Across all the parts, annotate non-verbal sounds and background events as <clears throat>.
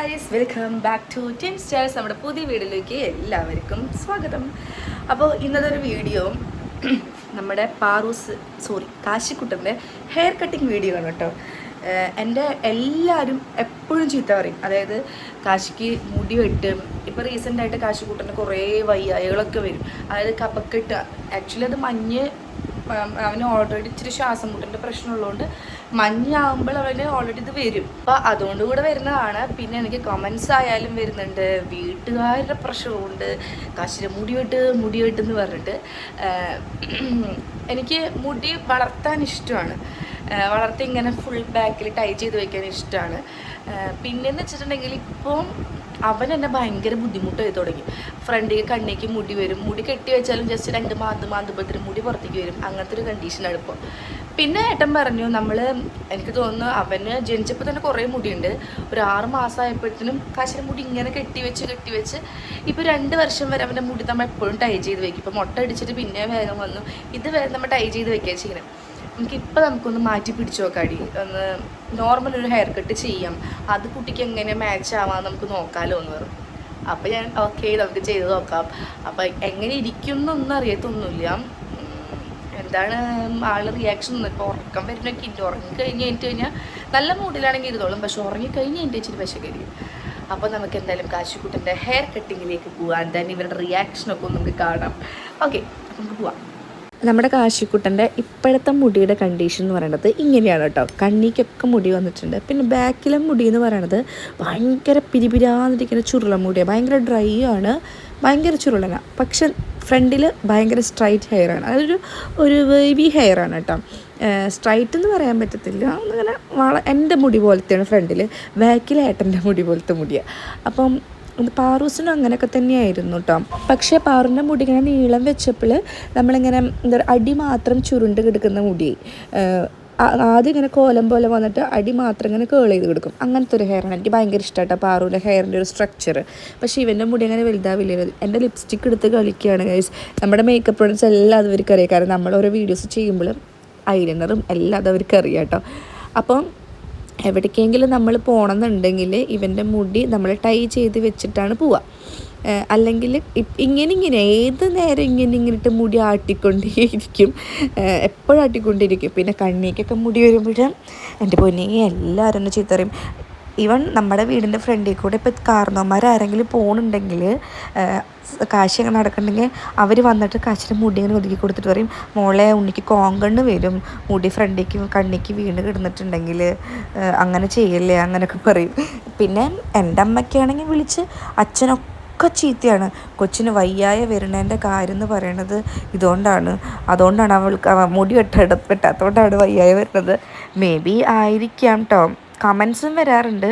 Guys welcome back to team stars നമ്മുടെ പുതിയ വീഡിയോയിലേക്ക് എല്ലാവർക്കും സ്വാഗതം. അപ്പോൾ ഇന്നത്തെ ഒരു വീഡിയോ <clears throat> നമ്മുടെ പാറൂസ് സോറി കാശിക്കുട്ടന്റെ ഹെയർ കട്ടിങ് വീഡിയോ ആണ് കേട്ടോ. എന്റെ എല്ലാവരും എപ്പോഴും ചീത്ത പറയും. അതായത് കാശിക്ക് മുടി വെട്ട്. ഇപ്പോൾ റീസെന്റായിട്ട് കാശിക്കുട്ടന് കുറേ വയ്യായകളൊക്കെ വരും. അതായത് കപക്കെട്ട് ആക്ച്വലി അത് മഞ്ഞ് അവന് ഓൾറെഡി ഇച്ചിരി ശ്വാസം മുട്ടിന്റെ പ്രശ്നമുള്ളതുകൊണ്ട് മഞ്ഞാവുമ്പോൾ അവന് ഓൾറെഡി ഇത് വരും. അപ്പോൾ അതുകൊണ്ട് കൂടെ വരുന്നതാണ്. പിന്നെ എനിക്ക് കമൻസ് ആയാലും വരുന്നുണ്ട്. വീട്ടുകാരുടെ പ്രശ്നമുണ്ട് കാശിന് മുടി വെട്ട് മുടി വെട്ട് എന്ന് പറഞ്ഞിട്ട്. എനിക്ക് മുടി വളർത്താൻ ഇഷ്ടമാണ്. വളർത്തി ഇങ്ങനെ ഫുൾ ബാക്കിൽ ടൈ ചെയ്ത് വെക്കാൻ ഇഷ്ടമാണ്. പിന്നെന്ന് വെച്ചിട്ടുണ്ടെങ്കിൽ ഇപ്പം അവൻ എന്നെ ഭയങ്കര ബുദ്ധിമുട്ട് ചെയ്ത് തുടങ്ങി ഫ്രണ്ടിൽ കണ്ണേക്ക് മുടി വരും. മുടി കെട്ടി വെച്ചാലും ജസ്റ്റ് രണ്ട് മാന്ത് മാന്തുമ്പത്തിന് മുടി പുറത്തേക്ക് വരും. അങ്ങനത്തെ ഒരു കണ്ടീഷനാണ് ഇപ്പോൾ പിന്നെ ഏട്ടൻ പറഞ്ഞു നമ്മൾ എനിക്ക് തോന്നുന്നു അവന് ജനിച്ചപ്പോൾ തന്നെ കുറേ മുടിയുണ്ട്. ഒരു ആറ് മാസമായപ്പോഴത്തേനും കാശിന് മുടി ഇങ്ങനെ കെട്ടി വെച്ച് കെട്ടി വെച്ച് ഇപ്പോൾ രണ്ട് വർഷം വരെ അവന്റെ മുടി നമ്മൾ എപ്പോഴും ടൈ ചെയ്ത് വെക്കും. ഇപ്പോൾ മുട്ട അടിച്ചിട്ട് പിന്നെ വേഗം വന്നു. ഇത് വരെ നമ്മൾ ടൈ ചെയ്ത് വെക്കുക ചെയ്യണം നമുക്കിപ്പോൾ നമുക്കൊന്ന് മാറ്റി പിടിച്ചു നോക്കാടി ഒന്ന് നോർമൽ ഒരു ഹെയർ കട്ട് ചെയ്യാം. അത് കുട്ടിക്ക് എങ്ങനെ മാച്ച് ആവാൻ നമുക്ക് നോക്കാമല്ലോ എന്ന് പറഞ്ഞു. അപ്പോൾ ഞാൻ ഓക്കെ നമുക്ക് ചെയ്ത് നോക്കാം. അപ്പോൾ എങ്ങനെ ഇരിക്കും ഇരിക്കുന്നൊന്നും അറിയത്തൊന്നുമില്ല. എന്താണ് ആൾ റിയാക്ഷൻ ഇപ്പോൾ ഉറക്കം വരുന്നൊക്കെ ഉണ്ട് ഉറങ്ങിക്കഴിഞ്ഞ് കഴിഞ്ഞിട്ട് കഴിഞ്ഞാൽ നല്ല മൂഡിലാണെങ്കിൽ ഇരുന്നോളും. പക്ഷെ ഉറങ്ങിക്കഴിഞ്ഞ് കഴിഞ്ഞിട്ട് ഇച്ചിരി വിശകരിക്കും അപ്പോൾ നമുക്ക് എന്തായാലും കാശിക്കുട്ടന്റെ ഹെയർ കട്ടിങ്ങിലേക്ക് പോകാൻ തന്നെ ഇവരുടെ റിയാക്ഷനൊക്കെ ഒന്ന് നമുക്ക് കാണാം. ഓക്കെ നമുക്ക് പോവാം. നമ്മുടെ കാശിക്കുട്ടന്റെ ഇപ്പോഴത്തെ മുടിയുടെ കണ്ടീഷൻ എന്ന് പറയുന്നത് ഇങ്ങനെയാണ് കേട്ടോ. കണ്ണിക്കൊക്കെ മുടി വന്നിട്ടുണ്ട്. പിന്നെ ബാക്കിലെ മുടി എന്ന് പറയുന്നത് ഭയങ്കര പിരിപിരാന്നിരിക്കുന്ന ചുരുള മുടിയാണ് ഭയങ്കര ഡ്രൈ ആണ് ഭയങ്കര ചുരുളന. പക്ഷെ ഫ്രണ്ടിൽ ഭയങ്കര സ്ട്രൈറ്റ് ഹെയർ ആണ്. അതൊരു ഒരു വേവി ഹെയർ ആണ് കേട്ടോ. സ്ട്രൈറ്റ് എന്ന് പറയാൻ പറ്റത്തില്ല. അങ്ങനെ വള എന്റെ മുടി പോലത്തെയാണ് ഫ്രണ്ടിൽ ബാക്കിൽ ഏട്ടന്റെ മുടി പോലത്തെ മുടിയാണ് അപ്പം ഇത് പാറൂസിനും അങ്ങനെയൊക്കെ തന്നെയായിരുന്നു കേട്ടോ പക്ഷേ പാറുന്റെ മുടി ഇങ്ങനെ നീളം വെച്ചപ്പോൾ നമ്മളിങ്ങനെ എന്താ പറയുക അടി മാത്രം ചുരുണ്ട് കിടക്കുന്ന മുടി. ആദ്യം ഇങ്ങനെ കോലം പോലെ വന്നിട്ട് അടി മാത്രം ഇങ്ങനെ കേൾ ചെയ്ത് കൊടുക്കും. അങ്ങനത്തെ ഒരു ഹെയറാണ് എനിക്ക് ഭയങ്കര ഇഷ്ടമാട്ടോ പാറുവിന്റെ ഹെയറിന്റെ ഒരു സ്ട്രക്ചർ പക്ഷേ ഇവന്റെ മുടി അങ്ങനെ വലുതാവില്ല. എന്റെ ലിപ്സ്റ്റിക് എടുത്ത് കളിക്കുകയാണ് ഗൈസ് നമ്മുടെ മേക്കപ്പ് പ്രോഡക്റ്റ്സ് എല്ലാം അത് അവർക്ക് കാരണം നമ്മൾ ഓരോ വീഡിയോസ് ചെയ്യുമ്പോൾ ഐലൈനറും എല്ലാം അത് അവർക്ക് അറിയാം കേട്ടോ അപ്പം എവിടേക്കെങ്കിലും നമ്മൾ പോകണമെന്നുണ്ടെങ്കിൽ ഇവന്റെ മുടി നമ്മൾ ടൈ ചെയ്ത് വെച്ചിട്ടാണ് പോവുക അല്ലെങ്കിൽ ഇങ്ങനെ ഇങ്ങനെ ഏത് നേരം ഇങ്ങനെ ഇങ്ങനിട്ട് മുടി ആട്ടിക്കൊണ്ടേയിരിക്കും. എപ്പോഴും ആട്ടിക്കൊണ്ടിരിക്കും പിന്നെ കണ്ണിക്കൊക്കെ മുടി വരുമ്പോഴും എന്റെ പൊന്നെ എല്ലാവരും എന്നെ ചീത്ത പറയും ഈവൻ നമ്മുടെ വീടിന്റെ ഫ്രണ്ടിൽ കൂടെ ഇപ്പോൾ കാർന്നോന്മാർ ആരെങ്കിലും പോകുന്നുണ്ടെങ്കിൽ കാശി അങ്ങനെ നടക്കണമെങ്കിൽ അവർ വന്നിട്ട് കാശിന്റെ മുടി ഇങ്ങനെ ഒതുക്കി കൊടുത്തിട്ട് പറയും മോളെ ഉണ്ണിക്ക് കോങ്കണ്ണ് വരും. മുടി ഫ്രണ്ടിക്ക് കണ്ണിക്ക് വീണ് കിടന്നിട്ടുണ്ടെങ്കിൽ അങ്ങനെ ചെയ്യല്ലേ അങ്ങനെയൊക്കെ പറയും. പിന്നെ എന്റെ അമ്മയ്ക്കാണെങ്കിൽ വിളിച്ച് അച്ഛനൊക്കെ ഒക്കെ ചീത്തയാണ്. കൊച്ചിന് വയ്യായ വരുന്നതിന്റെ കാര്യം എന്ന് പറയണത് ഇതുകൊണ്ടാണ്. അതുകൊണ്ടാണ് അവൾക്ക് അവ മുടി വെട്ട വെട്ടാത്തതുകൊണ്ടാണ് വയ്യായ വരുന്നത്. മേ ബി ആയിരിക്കാം കേട്ടോ കമൻസും വരാറുണ്ട്.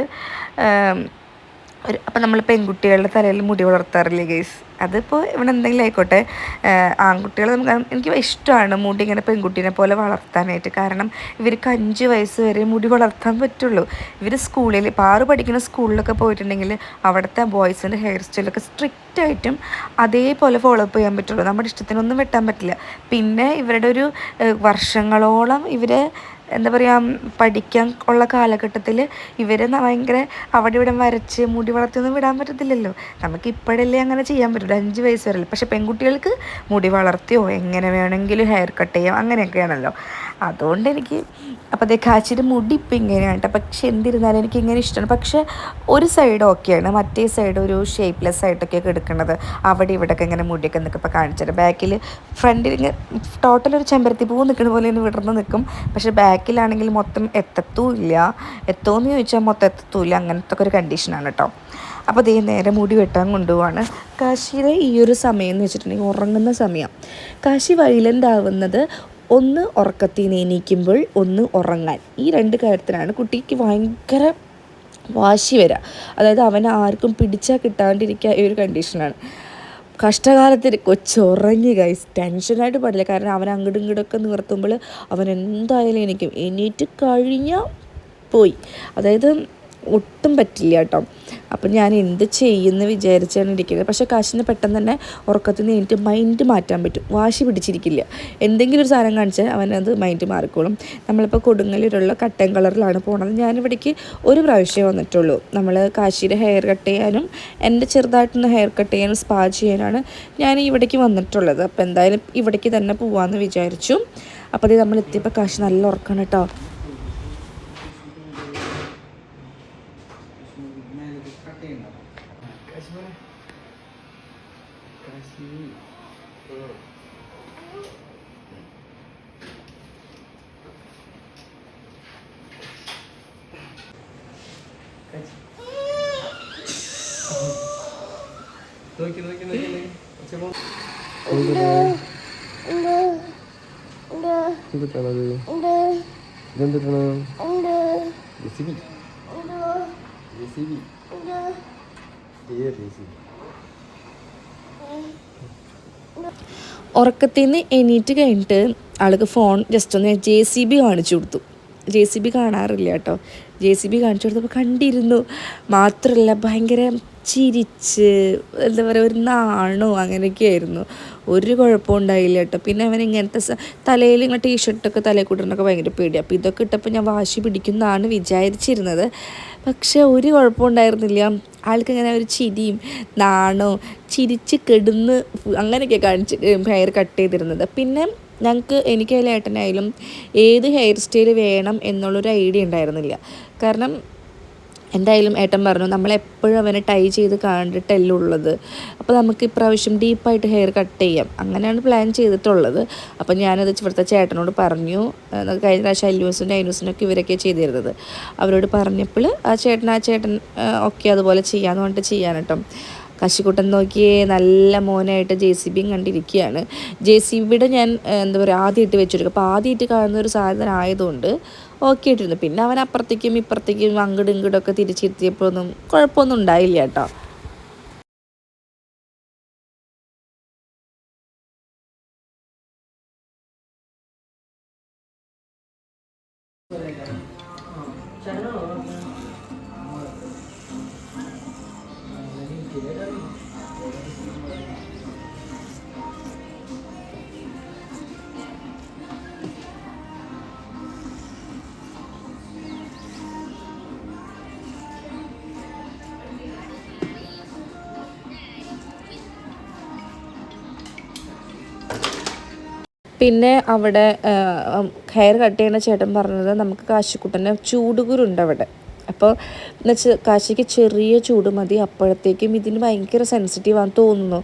ഒരു അപ്പം നമ്മൾ പെൺകുട്ടികളുടെ തലയിൽ മുടി വളർത്താറില്ലേ ഗേസ് അതിപ്പോൾ ഇവിടെ എന്തെങ്കിലും ആയിക്കോട്ടെ. ആൺകുട്ടികൾ നമുക്ക് എനിക്ക് ഇഷ്ടമാണ് മുടി ഇങ്ങനെ പെൺകുട്ടീനെ പോലെ വളർത്താനായിട്ട്. കാരണം ഇവർക്ക് അഞ്ച് വയസ്സ് വരെ മുടി വളർത്താൻ പറ്റുള്ളൂ. ഇവർ സ്കൂളിൽ ഇപ്പോൾ ആറ് പഠിക്കുന്ന സ്കൂളിലൊക്കെ പോയിട്ടുണ്ടെങ്കിൽ അവിടുത്തെ ബോയ്സിന്റെ ഹെയർ സ്റ്റൈലൊക്കെ സ്ട്രിക്റ്റ് ആയിട്ടും അതേപോലെ ഫോളോ അപ്പ് ചെയ്യാൻ പറ്റുള്ളൂ. നമ്മുടെ ഇഷ്ടത്തിനൊന്നും വെട്ടാൻ പറ്റില്ല. പിന്നെ ഇവരുടെ ഒരു വർഷങ്ങളോളം ഇവരെ എന്താ പറയുക പഠിക്കാൻ ഉള്ള കാലഘട്ടത്തിൽ ഇവർ ഭയങ്കര അവിടെ ഇവിടെ വരച്ച് മുടി വളർത്തിയൊന്നും വിടാൻ പറ്റത്തില്ലല്ലോ. നമുക്ക് ഇപ്പോഴല്ലേ അങ്ങനെ ചെയ്യാൻ പറ്റുള്ളൂ അഞ്ച് വയസ്സ് വരെ പക്ഷെ പെൺകുട്ടികൾക്ക് മുടി വളർത്തിയോ എങ്ങനെ വേണമെങ്കിലും ഹെയർ കട്ട് ചെയ്യാം അങ്ങനെയൊക്കെയാണല്ലോ. അതുകൊണ്ട് എനിക്ക് അപ്പോൾ അതേ കാച്ചിന്റെ മുടി ഇപ്പം ഇങ്ങനെയാണ് പക്ഷെ എന്തിരുന്നാലും എനിക്ക് ഇങ്ങനെ ഇഷ്ടമാണ്. പക്ഷേ ഒരു സൈഡ് ഓക്കെയാണ് മറ്റേ സൈഡ് ഒരു ഷേപ്പ്ലെസ് ആയിട്ടൊക്കെ എടുക്കുന്നത് അവിടെ ഇവിടെയൊക്കെ ഇങ്ങനെ മുടിയൊക്കെ നിൽക്കും ഇപ്പോൾ കാണിച്ചത് ബാക്കിൽ ഫ്രണ്ടിൽ ടോട്ടൽ ഒരു ചെമ്പരത്തി പൂ നിൽക്കുന്ന പോലെ ഇങ്ങനെ വിടർന്ന് നിൽക്കും പക്ഷേ ബാക്കിലാണെങ്കിൽ മൊത്തം എത്തത്തുമില്ല. എത്തുമെന്ന് ചോദിച്ചാൽ മൊത്തം എത്തത്തുമില്ല. അങ്ങനത്തെ ഒരു കണ്ടീഷനാണ് കേട്ടോ അപ്പോൾ ദേ നേരെ മുടി വെട്ടാൻ കൊണ്ടുപോവാണ്. കാശിയുടെ ഈ ഒരു സമയം എന്ന് വെച്ചിട്ടുണ്ടെങ്കിൽ ഉറങ്ങുന്ന സമയം. കാശി വൈലന്റ് ആവുന്നത് ഒന്ന് ഉറക്കത്തിൽ നിന്ന് എണീക്കുമ്പോൾ ഒന്ന് ഉറങ്ങാൻ. ഈ രണ്ട് കാര്യത്തിനാണ് കുട്ടിക്ക് ഭയങ്കര വാശി വരിക അതായത് അവനെ ആർക്കും പിടിച്ചാൽ കിട്ടാണ്ടിരിക്കുക ഈ ഒരു കണ്ടീഷനാണ് കഷ്ടകാലത്തിൽ കൊച്ചുറങ്ങി ഗൈസ് ടെൻഷനായിട്ട് പാടില്ല. കാരണം അവൻ അങ്ങോട്ടും ഇങ്ങോട്ടൊക്കെ നിർത്തുമ്പോൾ അവൻ എന്തായാലും എനിക്കും എണീറ്റ് കഴിഞ്ഞാൽ പോയി. അതായത് ഒട്ടും പറ്റില്ല കേട്ടോ. അപ്പം ഞാൻ എന്ത് ചെയ്യുമെന്ന് വിചാരിച്ചാണ് ഇരിക്കുന്നത്. പക്ഷേ കാശിന് പെട്ടെന്ന് തന്നെ ഉറക്കത്തിൽ നിന്ന് എനിക്ക് മൈൻഡ് മാറ്റാൻ പറ്റും. വാശി പിടിച്ചിരിക്കില്ല. എന്തെങ്കിലും ഒരു സാധനം കാണിച്ചാൽ അവനത് മൈൻഡ് മാറിക്കോളും. നമ്മളിപ്പോൾ കൊടുങ്ങല്ലൂരുള്ള കട്ടൻ കളറിലാണ് പോണത്. ഞാനിവിടേക്ക് ഒരു പ്രാവശ്യമേ വന്നിട്ടുള്ളൂ. നമ്മൾ കാശിയുടെ ഹെയർ കട്ട് ചെയ്യാനും എന്റെ ചെറുതായിട്ടൊന്ന് ഹെയർ കട്ട് ചെയ്യാനും സ്പാ ചെയ്യാനാണ് ഞാൻ ഇവിടേക്ക് വന്നിട്ടുള്ളത്. അപ്പോൾ എന്തായാലും ഇവിടേക്ക് തന്നെ പോവാമെന്ന് വിചാരിച്ചു. അപ്പോൾ അത് നമ്മൾ എത്തിയപ്പോൾ കാശ് നല്ല ഉറക്കണം കേട്ടോ. 응. 그렇지. 놀기 놀기 놀기 놀기. 제목. 안돼. 안돼. 안돼. 힘들잖아 너. 안돼. 힘들잖아. 안돼. 예습이. 안돼. 예습이. 안돼. 예 예습이. 응. ഉറക്കത്തിൽ നിന്ന് എണീറ്റ് കഴിഞ്ഞിട്ട് ആൾക്ക് ഫോൺ ജസ്റ്റ് ഒന്ന് ജെ സി ബി കാണിച്ചു കൊടുത്തു. ജെ സി ബി കാണാറില്ല കേട്ടോ. ജെ സി ബി കാണിച്ചു കൊടുത്തപ്പോൾ കണ്ടിരുന്നു. മാത്രമല്ല ഭയങ്കര ചിരിച്ച് എന്താ പറയുക ഒരു നാണോ അങ്ങനെയൊക്കെ ആയിരുന്നു. ഒരു കുഴപ്പവും ഉണ്ടായില്ല കേട്ടോ. പിന്നെ അവൻ ഇങ്ങനത്തെ തലയിൽ ഇങ്ങനെ ടീഷർട്ടൊക്കെ തലയിൽ കൂട്ടുന്നൊക്കെ ഭയങ്കര പേടി അപ്പോൾ ഇതൊക്കെ ഇട്ടപ്പോൾ ഞാൻ വാശി പിടിക്കുന്നതാണ് വിചാരിച്ചിരുന്നത്. പക്ഷേ ഒരു കുഴപ്പവും ആൾക്ക് ഇങ്ങനെ ഒരു ചിരിയും നാണോ ചിരിച്ച് കെടുന്ന് അങ്ങനെയൊക്കെ കാണിച്ച് ഹെയർ കട്ട് ചെയ്തിരുന്നത്. പിന്നെ ഞങ്ങൾക്ക് എനിക്കായാലും ഏട്ടനായാലും ഏത് ഹെയർ സ്റ്റൈൽ വേണം എന്നുള്ളൊരു ഐഡിയ ഉണ്ടായിരുന്നില്ല. കാരണം എന്തായാലും ഏട്ടൻ പറഞ്ഞു നമ്മളെപ്പോഴും അവനെ ടൈ ചെയ്ത് കണ്ടിട്ടല്ല ഉള്ളത് അപ്പോൾ നമുക്ക് ഇപ്രാവശ്യം ഡീപ്പായിട്ട് ഹെയർ കട്ട് ചെയ്യാം. അങ്ങനെയാണ് പ്ലാൻ ചെയ്തിട്ടുള്ളത്. അപ്പോൾ ഞാനത് ഇവിടുത്തെ ചേട്ടനോട് പറഞ്ഞു. കഴിഞ്ഞ പ്രാവശ്യം അല്ലൂസിന്റെ അയനൂസിനൊക്കെ ഇവരൊക്കെ ചെയ്തിരുന്നത്. അവരോട് പറഞ്ഞപ്പോൾ ആ ചേട്ടൻ ആ ചേട്ടൻ ഒക്കെ അതുപോലെ ചെയ്യാമെന്ന് പറഞ്ഞിട്ട് ചെയ്യാൻ കേട്ടോ. കശിക്കുട്ടൻ നോക്കിയേ നല്ല മോനായിട്ട് ജെ സി ബിയും കണ്ടിരിക്കുകയാണ്. ജെ സി ബിയുടെ ഞാൻ എന്താ പറയുക ആദ്യമായിട്ട് വെച്ചെടുക്കും അപ്പോൾ ആദ്യമായിട്ട് കാണുന്ന ഒരു സാധനം ആയതുകൊണ്ട് ഓക്കെ ആയിട്ടിരുന്നു. പിന്നെ അവൻ അപ്പുറത്തേക്കും ഇപ്പുറത്തേക്കും അങ്ങോട്ടും ഇങ്ങോട്ടും ഒക്കെ തിരിച്ചിരുത്തിയപ്പോഴൊന്നും കുഴപ്പമൊന്നും ഉണ്ടായില്ല കേട്ടോ. പിന്നെ അവിടെ ഹെയർ കട്ട് ചെയ്യുന്ന ചേട്ടൻ പറഞ്ഞത് നമുക്ക് കാശിക്കുട്ടന്റെ ചൂടുകുരുണ്ട് അവിടെ. അപ്പോൾ എന്നുവെച്ചാൽ കാശിക്ക് ചെറിയ ചൂട് മതി അപ്പോഴത്തേക്കും ഇതിന് ഭയങ്കര സെൻസിറ്റീവ് ആണെന്ന് തോന്നുന്നു.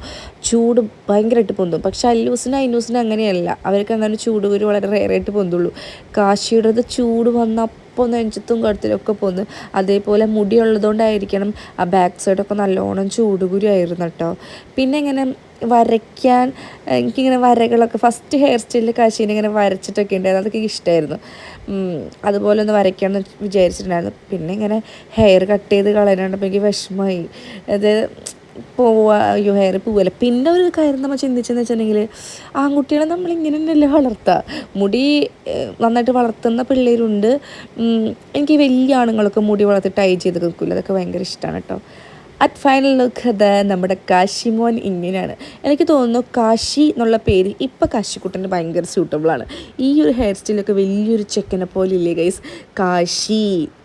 ചൂട് ഭയങ്കരമായിട്ട് പൊന്തും. പക്ഷെ അല്ലൂസിന് അയിനൂസിന് അങ്ങനെയല്ല. അവർക്ക് അങ്ങനെ ചൂടുകുരു വളരെ റെയറായിട്ട് പൊന്തുള്ളൂ. കാശിയുടേത് ചൂട് വന്ന അപ്പോൾ നെഞ്ചത്തും കഴുത്തിലൊക്കെ പോന്ന് അതേപോലെ മുടി ഉള്ളതുകൊണ്ടായിരിക്കണം ആ ബാക്ക് സൈഡൊക്കെ നല്ലോണം ചൂടുകുരു ആയിരുന്നു കേട്ടോ. പിന്നെ ഇങ്ങനെ വരയ്ക്കാൻ എനിക്കിങ്ങനെ വരകളൊക്കെ ഫസ്റ്റ് ഹെയർ സ്റ്റൈലിൽ കാശീനെ ഇങ്ങനെ വരച്ചിട്ടൊക്കെ ഉണ്ടായിരുന്നു. അതൊക്കെ ഇഷ്ടമായിരുന്നു അതുപോലെ ഒന്ന് വരയ്ക്കാമെന്ന് വിചാരിച്ചിട്ടുണ്ടായിരുന്നു. പിന്നെ ഇങ്ങനെ ഹെയർ കട്ട് ചെയ്ത് കളയാനുണ്ടപ്പോൾ എനിക്ക് വിഷമമായി. അത് പോവാ അയ്യോ ഹെയർ പോവല്ല പിന്നെ ഒരു കാര്യം നമ്മൾ ചിന്തിച്ചെന്ന് വെച്ചിട്ടുണ്ടെങ്കിൽ ആൺകുട്ടികളെ നമ്മൾ ഇങ്ങനെ തന്നെയല്ലേ വളർത്തുക മുടി നന്നായിട്ട് വളർത്തുന്ന പിള്ളേരുണ്ട്. എനിക്ക് വലിയ ആണുങ്ങളൊക്കെ മുടി വളർത്തി ടൈ ചെയ്ത് നിൽക്കില്ല അതൊക്കെ ഭയങ്കര ഇഷ്ടമാണ് കേട്ടോ. അറ്റ് ഫൈനൽ ലുക്ക് അത് നമ്മുടെ കാശിമോൻ ഇങ്ങനെയാണ്. എനിക്ക് തോന്നുന്നു കാശി എന്നുള്ള പേര് ഇപ്പം കാശിക്കുട്ടന് ഭയങ്കര സ്യൂട്ടബിളാണ് ഈ ഒരു ഹെയർ സ്റ്റൈലൊക്കെ വലിയൊരു ചെക്കനെ പോലെ ഇല്ലേ ഗൈസ് കാശി.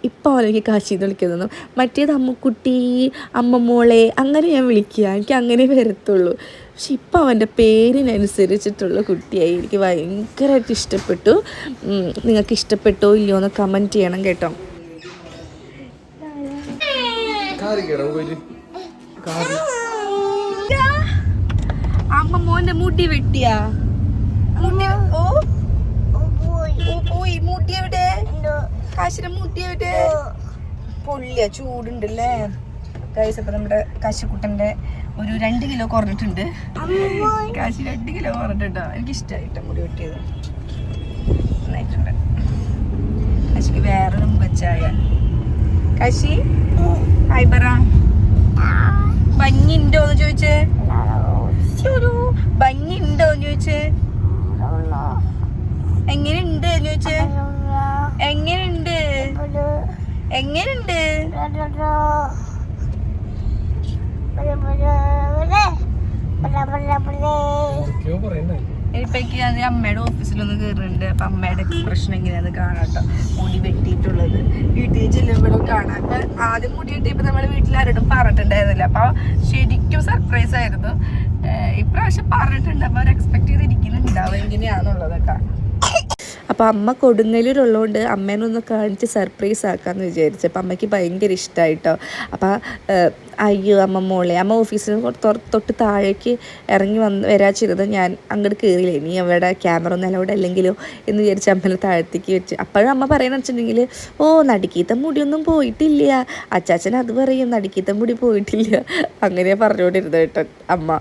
ഇപ്പം അവൻ എനിക്ക് കാശി എന്ന് വിളിക്കുന്നു മറ്റേത് അമ്മക്കുട്ടി അമ്മമോളെ അങ്ങനെ ഞാൻ വിളിക്കുക. എനിക്ക് അങ്ങനെ വരത്തുള്ളൂ. പക്ഷെ ഇപ്പം അവന്റെ പേരിനനുസരിച്ചിട്ടുള്ള കുട്ടിയായി എനിക്ക് ഭയങ്കരമായിട്ട് ഇഷ്ടപ്പെട്ടു. നിങ്ങൾക്ക് ഇഷ്ടപ്പെട്ടോ ഇല്ലയോ എന്ന് കമന്റ് ചെയ്യണം കേട്ടോ. അമ്മ മോന്റെ മുടി വെട്ടിയാ. മുടി ഓ. പോയി. മുടി എവിടെ? കാശിന്റെ മുടി എവിടെ? പൊള്ളിയ ചൂടുണ്ടല്ലേ? ഗൈസ് അപ്പൊ നമ്മുടെ കാശിക്കുട്ടന്റെ ഒരു രണ്ട് കിലോ കുറഞ്ഞിട്ടുണ്ട്. കാശി രണ്ട് കിലോ കുറഞ്ഞിട്ടുണ്ടോ? എനിക്ക് ഇഷ്ടമായിട്ട് മുടി വെട്ടിയത്. നന്നായിട്ടുണ്ട്. കാശിക്ക് വേറൊരു മുഖച്ചായ. കാശി ഹായ് പറ. ഭംഗി ഉണ്ടോ എന്ന് ചോദിച്ചേ ഒരു ഭംഗി ഉണ്ടോ? എന്ന് ചോദിച്ചേ? എങ്ങനെയുണ്ട്? എന്ന് ചോദിച്ചേ എങ്ങനെയുണ്ട് എങ്ങനെയുണ്ട് പറയുന്നേ. ഇപ്പൊക്ക് ഞാൻ അമ്മയുടെ ഓഫീസിലൊന്ന് കയറുന്നുണ്ട് അപ്പൊ അമ്മയുടെ എക്സ്പ്രഷൻ എങ്ങനെയാണ് കാണാട്ടോ മുടി വെട്ടിയിട്ടുള്ളത്. വീട്ടിൽ ചെല്ലുമ്പോഴും കാണാം. അപ്പൊ ആദ്യം മുടി വെട്ടിയപ്പോ നമ്മുടെ വീട്ടിൽ ആരോടും പറഞ്ഞിട്ടുണ്ടായിരുന്നില്ല. അപ്പൊ ശരിക്കും സർപ്രൈസ് ആയിരുന്നു. ഇപ്രാവശ്യം പറഞ്ഞിട്ടുണ്ട്. അപ്പൊ അവർ എക്സ്പെക്ട് ചെയ്തിരിക്കുന്നുണ്ടാവും എങ്ങനെയാന്നുള്ളതൊക്കെ. അപ്പോൾ അമ്മ കൊടുങ്ങല്ലൂരുള്ളതുകൊണ്ട് അമ്മേനെ ഒന്ന് കാണിച്ച് സർപ്രൈസ് ആക്കാമെന്ന് വിചാരിച്ചു. അപ്പോൾ അമ്മയ്ക്ക് ഭയങ്കര ഇഷ്ടമായിട്ടോ അപ്പോൾ അയ്യോ അമ്മ മോളെ അമ്മ ഓഫീസിൽ തൊട്ട് താഴേക്ക് ഇറങ്ങി വന്ന് വരാ ചെയ്തത് ഞാൻ അങ്ങോട്ട് കയറിയില്ല ഇനി അവിടെ ക്യാമറ ഒന്നും അവിടെ അല്ലെങ്കിലോ എന്ന് വിചാരിച്ച് അമ്മനെ താഴത്തേക്ക് വെച്ച്. അപ്പോഴും അമ്മ പറയുന്ന വെച്ചിട്ടുണ്ടെങ്കിൽ ഓ നടുക്കീത്ത മുടിയൊന്നും പോയിട്ടില്ല. അച്ചാച്ചൻ അത് പറയും നടുക്കീത്ത മുടി പോയിട്ടില്ല. അങ്ങനെ പറഞ്ഞുകൊണ്ടിരുന്നത് കേട്ടോ അമ്മ.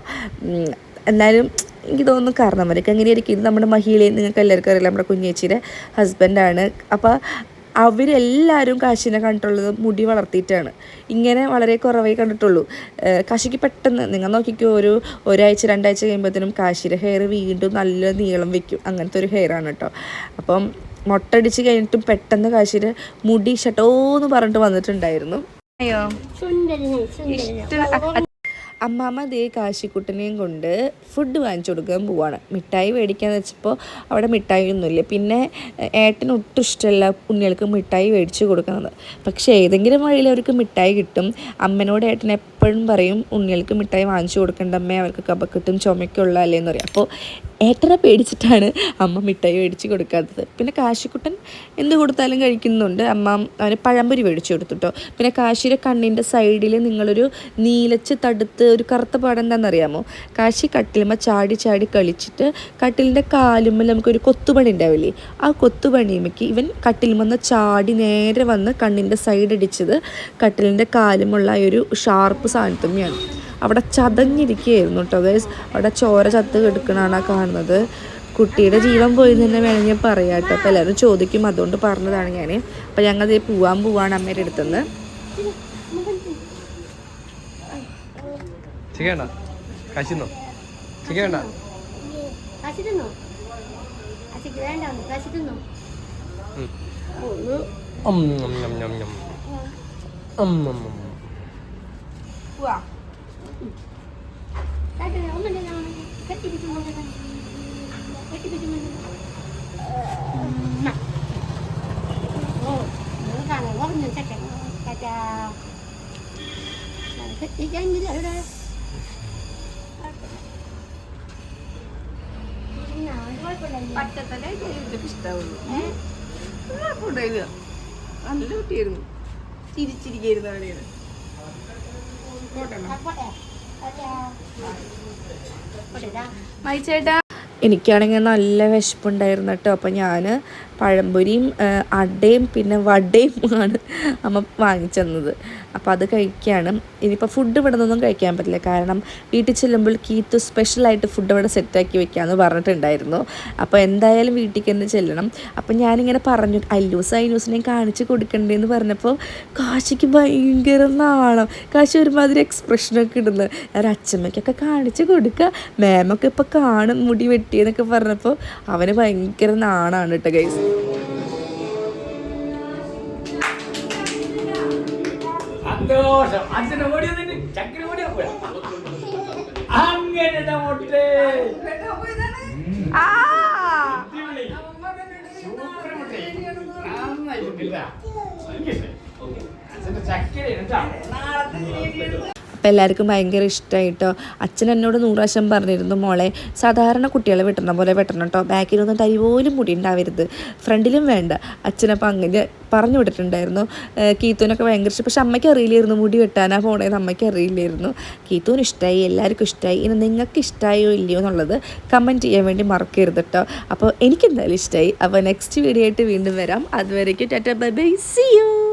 എന്നാലും എനിക്ക് തോന്നുന്നു കാരണവരൊക്കെ എങ്ങനെയായിരിക്കും ഇത് നമ്മുടെ മഹിളയെ നിങ്ങൾക്ക് എല്ലാവർക്കും അറിയില്ല നമ്മുടെ കുഞ്ഞേച്ചിയുടെ ഹസ്ബൻഡാണ് അപ്പോൾ അവരെല്ലാവരും കാശിനെ കണ്ടിട്ടുള്ളത് മുടി വളർത്തിയിട്ടാണ്. ഇങ്ങനെ വളരെ കുറവേ കണ്ടിട്ടുള്ളൂ. കാശിക്ക് പെട്ടെന്ന് നിങ്ങൾ നോക്കിക്കോ ഒരു ഒരാഴ്ച രണ്ടാഴ്ച കഴിയുമ്പോഴത്തേനും കാശിയുടെ ഹെയർ വീണ്ടും നല്ല നീളം വെക്കും. അങ്ങനത്തെ ഒരു ഹെയറാണ് ആണ് കേട്ടോ അപ്പം മുട്ടടിച്ച് കഴിഞ്ഞിട്ടും പെട്ടെന്ന് കാശിയുടെ മുടി ഷട്ടോ ഷട്ടോന്ന് പറഞ്ഞിട്ട് വന്നിട്ടുണ്ടായിരുന്നു. അയ്യോ. ഇഷ്ട. അമ്മാമ്മ ദേ കാശിക്കുട്ടനെയും കൊണ്ട് ഫുഡ് വാങ്ങിച്ചു കൊടുക്കാൻ പോവാണ്. മിഠായി മേടിക്കാന്ന് വെച്ചപ്പോൾ അവിടെ മിഠായി ഒന്നുമില്ല പിന്നെ ഏട്ടന് ഒട്ടും ഇഷ്ടമല്ല ഉണ്ണികൾക്ക് മിഠായി മേടിച്ചു കൊടുക്കുന്നത്. പക്ഷേ ഏതെങ്കിലും വഴിയിൽ അവർക്ക് മിഠായി കിട്ടും. അമ്മനോട് ഏട്ടൻ എപ്പോഴും പറയും ഉണ്ണികൾക്ക് മിഠായി വാങ്ങിച്ചു കൊടുക്കണ്ടമ്മേ അവർക്ക് കപക്കെട്ടും ചുമക്കുള്ള അല്ലേന്ന് പറയും. അപ്പോൾ ഏട്ടനെ പേടിച്ചിട്ടാണ് അമ്മ മിഠായി മേടിച്ച് കൊടുക്കാത്തത്. പിന്നെ കാശിക്കുട്ടൻ എന്ത് കൊടുത്താലും കഴിക്കുന്നുണ്ട്. അമ്മ അവന് പഴംപൊരി മേടിച്ചു കൊടുത്തുട്ടോ പിന്നെ കാശിയുടെ കണ്ണിന്റെ സൈഡിൽ നിങ്ങളൊരു നീലച്ച് തടുത്ത് ഒരു കറുത്ത പാടം എന്താണെന്നറിയാമോ? കാശി കട്ടിലുമ്മ ചാടി ചാടി കളിച്ചിട്ട് കട്ടിലിന്റെ കാലുമ്മൽ നമുക്കൊരു കൊത്തുപണി ഉണ്ടാവില്ലേ? ആ കൊത്തുപണിയമ്മയ്ക്ക് ഇവൻ കട്ടിലുമെന്ന് ചാടി നേരെ വന്ന് കണ്ണിന്റെ സൈഡ് അടിച്ചത് കട്ടിലിന്റെ കാലുമുള്ള ഒരു ഷാർപ്പ് സാധനത്തുമ്മയാണ് അവിടെ ചതഞ്ഞിരിക്കുകയായിരുന്നു കേട്ടോ. അതായത് അവിടെ ചോര ചത്ത് കെടുക്കണാണ് ആ കാണുന്നത്. കുട്ടിയുടെ ജീവൻ പോയി എന്ന് തന്നെ വേണമെങ്കിൽ പറയാം കേട്ടോ. അപ്പോൾ എല്ലാവരും ചോദിക്കും. അതുകൊണ്ട് പറഞ്ഞതാണ് ഞാൻ അപ്പോൾ ഞങ്ങൾ ഇത് പോവാൻ പോവാണ് അമ്മയുടെ അടുത്തുനിന്ന് ചിക്കണ്ട കശിന്നോ? ചിക്കണ്ട കാശി തിന്നോ അച്ഛക്ക് വേണ്ട. കാശി തിന്നോ ഒന്ന്. അം. അവിടെ കുഴപ്പമില്ല ഇഷ്ടമാവുള്ളൂ നല്ല കുട്ടിയായിരുന്നു. ചിരിച്ചിരിക്കുന്നു അവിടെയാണ്. മൈച്ചേട്ടാ എനിക്കാണെങ്കിൽ നല്ല വിശപ്പുണ്ടായിരുന്നു കേട്ടോ. അപ്പം ഞാൻ പഴംപൊരിയും അടയും പിന്നെ വടയും ആണ് അമ്മ വാങ്ങിച്ചെന്നത്. അപ്പോൾ അത് കഴിക്കുകയാണ് ഇനിയിപ്പോൾ ഫുഡ് ഇവിടെ നിന്നൊന്നും കഴിക്കാൻ പറ്റില്ല. കാരണം വീട്ടിൽ ചെല്ലുമ്പോൾ കീത്ത് സ്പെഷ്യലായിട്ട് ഫുഡ് ഇവിടെ സെറ്റാക്കി വെക്കാമെന്ന് പറഞ്ഞിട്ടുണ്ടായിരുന്നു. അപ്പോൾ എന്തായാലും വീട്ടിലേക്ക് തന്നെ ചെല്ലണം. അപ്പോൾ ഞാനിങ്ങനെ പറഞ്ഞു അല്ലൂസ് അയ്യൂസിനെയും കാണിച്ച് കൊടുക്കണ്ടേന്ന് പറഞ്ഞപ്പോൾ കാശിക്ക് ഭയങ്കര നാണം. കാശി ഒരുമാതിരി എക്സ്പ്രഷനൊക്കെ ഇടുന്നത് ഞാൻ അച്ഛമ്മയ്ക്കൊക്കെ കാണിച്ച് കൊടുക്കുക മാമൊക്കെ ഇപ്പോൾ കാണും മുടി വെട്ടിയെന്നൊക്കെ പറഞ്ഞപ്പോൾ അവന് ഭയങ്കര നാണാണ് കേട്ടോ ഗൈസ് സന്തോഷം. അച്ഛനെ ഓടി വന്നിട്ട് ചക്കിന് ഓടിയാ പോയാ? അങ്ങനെ മുട്ടേ. ചക്കര അപ്പോൾ എല്ലാവർക്കും ഭയങ്കര ഇഷ്ടമായിട്ടോ അച്ഛൻ എന്നോട് നൂറാശം പറഞ്ഞിരുന്നു മോളെ സാധാരണ കുട്ടികളെ വെട്ടണം പോലെ വെട്ടണം കേട്ടോ ബാക്കിലൊന്നും തരി പോലും മുടി ഉണ്ടാവരുത്. ഫ്രണ്ടിലും വേണ്ട. അച്ഛനപ്പോൾ അങ്ങനെ പറഞ്ഞു വിട്ടിട്ടുണ്ടായിരുന്നു. കീത്തുവിനൊക്കെ ഭയങ്കര ഇഷ്ടം. പക്ഷെ അമ്മയ്ക്ക് അറിയില്ലായിരുന്നു മുടി വെട്ടാനാ പോണേന്ന് അമ്മയ്ക്ക് അറിയില്ലായിരുന്നു. കീത്തുവിന് ഇഷ്ടമായി എല്ലാവർക്കും ഇഷ്ടമായി ഇനി നിങ്ങൾക്ക് ഇഷ്ടമായോ ഇല്ലയോ എന്നുള്ളത് കമന്റ് ചെയ്യാൻ വേണ്ടി മറക്കരുത് കേട്ടോ അപ്പോൾ എനിക്കെന്തായാലും ഇഷ്ടമായി അപ്പോൾ നെക്സ്റ്റ് വീഡിയോ ആയിട്ട് വീണ്ടും വരാം. അതുവരേക്കും tata. Bye bye. See you